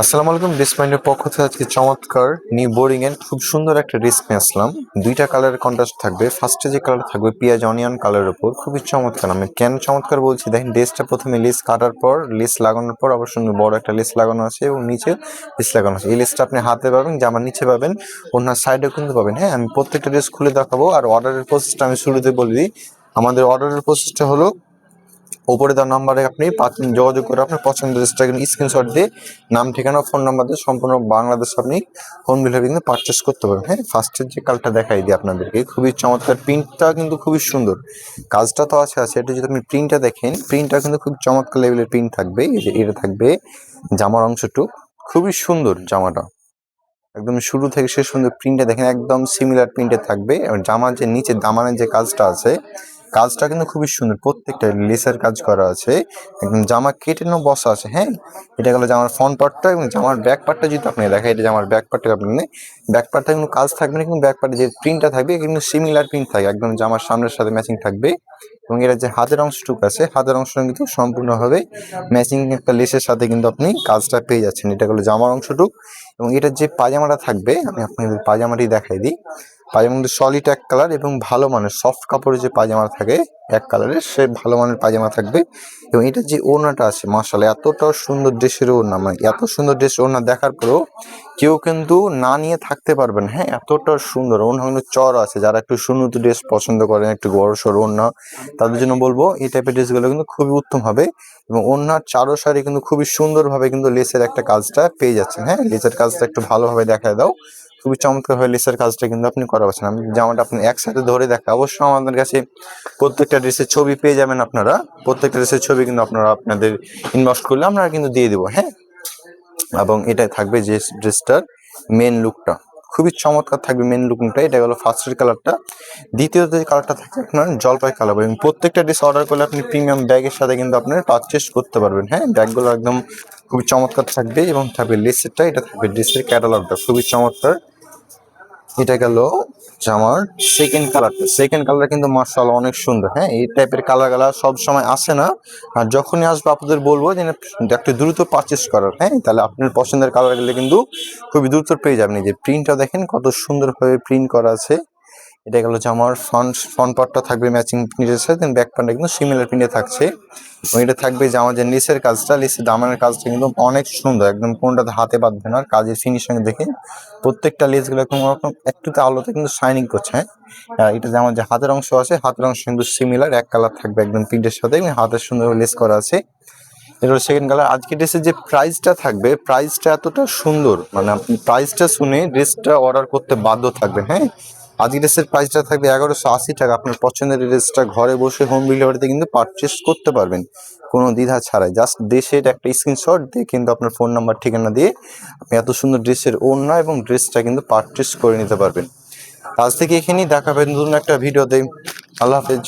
আসসালামু আলাইকুম ডিসমাইন্ডের পক্ষ থেকে আজকে চমৎকার নিউ বোরিং এর খুব সুন্দর একটা ড্রেস নিয়ে আসলাম। দুইটা কালারের কন্ট্রাস্ট থাকবে। ফার্স্টে যে কালার থাকবে পেঁয়াজ অনিয়ন কালারের উপর। খুবই চমৎকার। আমি কেন চমৎকার বলছি? দেখেন ড্রেসটা প্রথমে লেস কাটার পর লেস লাগানোর পর আবার সুন্দর বড় একটা লেস লাগানো আছে এবং নিচে লেস লাগানো আছে। এই লেসটা আপনি হাতে পাবেন জামার নিচে পাবেন ওনার সাইডেও কিন্তু পাবেন। হ্যাঁ আমি প্রত্যেকটা ড্রেস খুলে দেখাবো। আর অর্ডারের প্রসেসটা আমি শুরুতে বলে দিই। আমাদের অর্ডারের প্রসেসটা হলো ওপরে দেওয়া নাম্বারে আপনি যোগাযোগ করে আপনার পছন্দের স্ক্রিনশট দিয়ে নাম, ঠিকানা ফোন নাম্বার দিয়ে সম্পূর্ণ বাংলাদেশ আপনি হোম ডেলিভারি কিন্তু পারচেস করতে পারবেন। হ্যাঁ ফার্স্টের যে কালটা দেখাই দিই আপনাদেরকে, খুবই চমৎকার। প্রিন্টটা কিন্তু খুবই সুন্দর। কাজটা তো আছে আছে। এটা যদি আপনি প্রিন্টটা দেখেন প্রিন্টটা কিন্তু খুব চমৎকার লেভেলের প্রিন্ট থাকবে। এটা থাকবে জামার অংশটুক। খুবই সুন্দর জামাটা। একদম শুরু থেকে শেষ সুন্দর প্রিন্টটা দেখেন, একদম সিমিলার প্রিন্টে থাকবে। এবং জামার যে নিচে দামানের যে কাজটা আছে কাজটা কিন্তু খুবই সুন্দর। প্রত্যেকটা লেসের কাজ করা আছে। একদম জামা কেটে নো বসা আছে হ্যাঁ? এটা গেলো জামার ফ্রন্ট পার্টটা এবং জামার ব্যাক পার্টটা যদি আপনি দেখেন এটা জামার ব্যাক পার্টটা আপনি ব্যাক পার্টটা কিন্তু কাজ থাকবে না, কিন্তু ব্যাক পার্টে যে প্রিন্টটা থাকবে কিন্তু সিমিলার প্রিন্ট থাকে। একদম জামার সামনের সাথে ম্যাচিং থাকবে এবং এটা যে হাতের অংশটুকু আছে, হাতের অংশটা কিন্তু সম্পূর্ণভাবে ম্যাচিং একটা লেসের সাথে কিন্তু আপনি কাজটা পেয়ে যাচ্ছেন। এটা হলো জামার অংশটুক এবং এটার যে পাজামাটা থাকবে, আমি আপনাদের পাজামাটি দেখাই দিই। মধ্যে সলিড এক কালার এবং ভালো মানের সফট কাপড়ের যে পায়জামা থাকে এক কালারের সে ভালো মানের পায়জামা থাকবে। এবং এটা যে ওড়নাটা আছে মাসাল এতটা সুন্দর ড্রেসের ওড়না মানে এত সুন্দর ড্রেস ওড়না দেখার পরেও কেউ কিন্তু না নিয়ে থাকতে পারবেন। হ্যাঁ এতটা সুন্দর ওড়না কিন্তু চর আছে। যারা একটু সুন্নত ড্রেস পছন্দ করেন, একটু বড় সড়ো ওড়না, তাদের জন্য বলব, এই টাইপের ড্রেসগুলো কিন্তু খুবই উত্তম হবে এবং ওড়নার চারো সারি কিন্তু খুবই সুন্দরভাবে কিন্তু লেসের একটা কাজটা পেয়ে যাচ্ছেন। হ্যাঁ লেসের কাজটা একটু ভালোভাবে দেখা দাও। খুবই চমৎকার হয়ে লেসের কাজটা কিন্তু আপনি করা পাচ্ছেন আমি জামাটা আপনি একসাথে ধরে দেখা অবশ্যই আমাদের কাছে প্রত্যেকটা ড্রেসের ছবি পেয়ে যাবেন আপনারা। প্রত্যেকটা ড্রেসের ছবি কিন্তু আপনারা আপনাদের ইনবক্স করলে আমরা কিন্তু দিয়ে দেবো হ্যাঁ? এবং এটা থাকবে যে ড্রেসটার মেন লুকটা খুবই চমৎকার থাকবে মেন লুকটা এটা হলো ফার্স্টের কালারটা দ্বিতীয়ত যে কালারটা থাকবে আপনার জলপাই কালার এবং প্রত্যেকটা ড্রেস অর্ডার করলে আপনি প্রিমিয়াম ব্যাগের সাথে কিন্তু আপনার পারচেস করতে পারবেন হ্যাঁ? ব্যাগগুলো একদম খুবই চমৎকার থাকবে এবং থাকবে লেসেরটা এটা থাকবে ড্রেসের ক্যাটালগটা খুবই চমৎকার। এটা গেল জামার সেকেন্ড কালারটা সেকেন্ড কালার কিন্তু মার্শাল অনেক সুন্দর হ্যাঁ? এই টাইপের কালার কালার সব সময় আসে না। আর যখনই আসব, আপনাদের বলব যে একটু দ্রুত পারচেস করার হ্যাঁ? তাহলে আপনার পছন্দের কালার গেলে কিন্তু খুবই দ্রুত পেয়ে যাবেন। এই যে প্রিন্টটা দেখেন, কত সুন্দরভাবে প্রিন্ট করা আছে। এটা গেল জামার ফ্রন্ট ফ্রন্ট পার্টটা থাকবে ম্যাচিং প্রিন্টের সাথে ব্যাক পার্টটা কিন্তু সিমিলার প্রিন্টে থাকছে। এটা থাকবে জামার যে নিচের কাজটা, নিচের দামানের কাজটা কিন্তু অনেক সুন্দর, একদম কোনটাতে হাতে বাঁধবে না, আর কাজের ফিনিশিং দেখে প্রত্যেকটা লেসগুলো কোনো রকম একটুতে আলোতে কিন্তু শাইনিং করছে হ্যাঁ? এটা যেমন যে হাতের অংশ আছে, হাতের অংশ কিন্তু সিমিলার এক কালার থাকবে একদম প্রিন্টের সাথে হাতের সুন্দর লেস করা আছে। এটা সেকেন্ড কালার আজকে ড্রেসের যে প্রাইসটা থাকবে প্রাইসটা এতটা সুন্দর মানে আপনি প্রাইসটা শুনে ড্রেসটা অর্ডার করতে বাধ্য থাকবেন হ্যাঁ? আজকে ড্রেসের প্রাইসটা থাকবে এগারোশো আশি টাকা। আপনার পছন্দের ড্রেসটা ঘরে বসে হোম ডেলিভারিতে কিন্তু পারচেস করতে পারবেন। কোনো দ্বিধা ছাড়াই। জাস্ট ড্রেসের একটা স্ক্রিনশট দিয়ে কিন্তু আপনার ফোন নাম্বার ঠিকানা দিয়ে আপনি এত সুন্দর ড্রেসের ওড়না এবং ড্রেসটা কিন্তু পারচেস করে নিতে পারবেন। আজ থেকে এখানেই দেখাবেন নতুন একটা ভিডিওতে আল্লাহ হাফেজ।